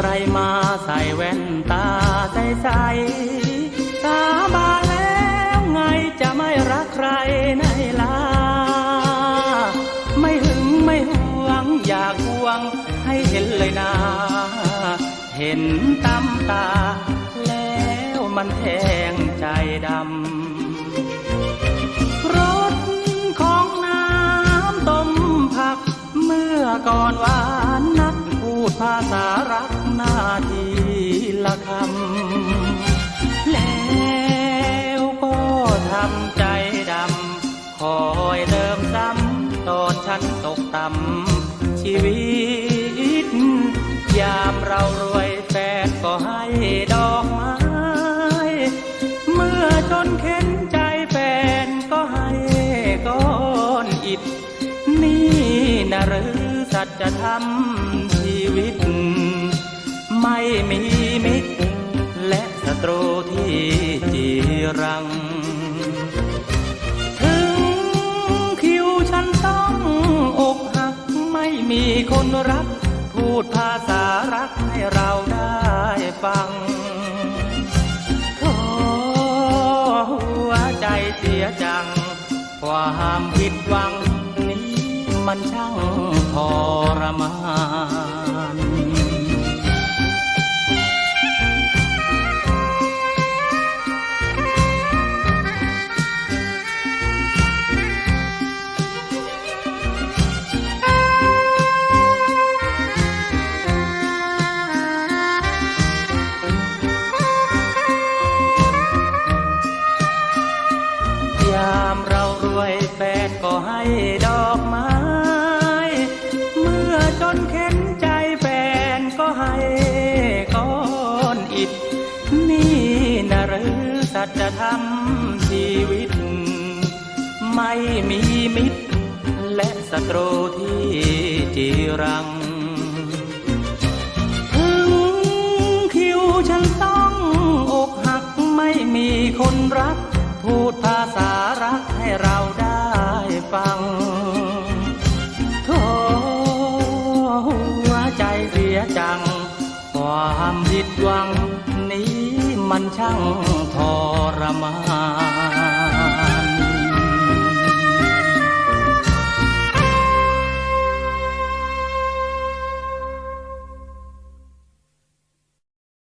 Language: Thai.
ใส่แว่นตาใสใสสาบานแล้วไงจะไม่รักใครในลา ไม่หึงไม่หวงอยากหวงให้เห็นเลยนะเห็นตำตา แล้วมันแทงใจดำรสของน้ำต้มผักเมื่อก่อนหวา ภาษารักหน้าทีละคำ แล้วก็ทำใจดำ คอยเดิมซ้ำ ตอนฉันตกต่ำ ชีวิต ยามเรารวยแฟนก็ให้ดอกไม้ เมื่อจนเข็นใจแฟนก็ให้ก้อนอิฐนี่นะหรือสัจธรรม วิต ไม่มีมิตร และศัตรูที่จีรัง ถึงคิวฉันต้องอกหัก ไม่มีคนรัก พูดภาษารักให้เราได้ฟังโธ่หัวใจเสียจัง ความผิดหวัง มันช่างทรมานยามเรารวยแฟนก็ให้ดอกไม้ นี่นะหรือสัจธรรมชีวิต ไม่มีมิตร และศัตรูที่จีรัง ถึงคิวฉันต้องอกหักไม่มีคนรัก พูดภาษารักให้เราได้ฟังโธ่หัวใจเสียจัง ความผิดหวังนี้ มันช่างทรมาน